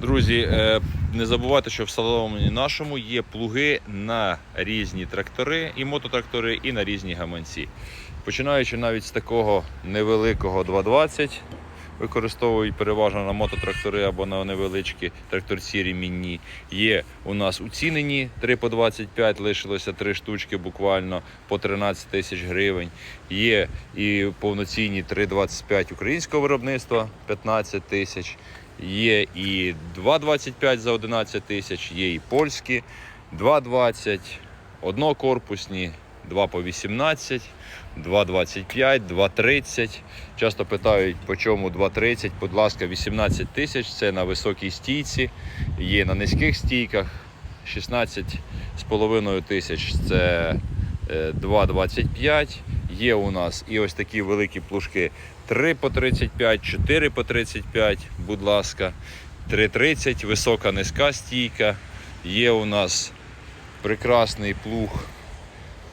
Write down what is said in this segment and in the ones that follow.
Друзі, е, не забувайте, що в салоні нашому є плуги на різні трактори і мототрактори, і на різні гаманці. Починаючи навіть з такого невеликого 220, використовують переважно на мототрактори або на невеличкі тракторці ремінні. Є у нас уцінені 3 по 25, лишилося 3 штучки буквально по 13 тисяч гривень. Є і повноцінні 3,25 українського виробництва 15 тисяч. Є і 2,25 за 11 тисяч, є і польські 2,20, однокорпусні 2 по 18, 2,25, 2,30. Часто питають, по чому 2,30. Будь ласка, 18 тисяч. Це на високій стійці, є на низьких стійках 16,5 тисяч. Це е, 2,25. Є у нас. І ось такі великі плужки. 3 по 35, 4 по 35, будь ласка, 3,30, висока низька стійка. Є у нас прекрасний плуг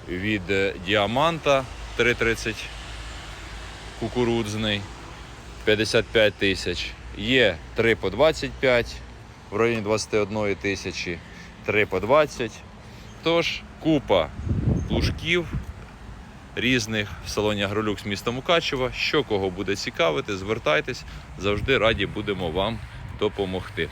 від е, діаманта. 3,30 кукурудзний. 55 тисяч. Є 3 по 25 в районі 21 тисячі, 3 по 20. Тож купа плужків різних в салоні Агролюкс міста Мукачева. Що кого буде цікавити, звертайтесь, завжди раді будемо вам допомогти.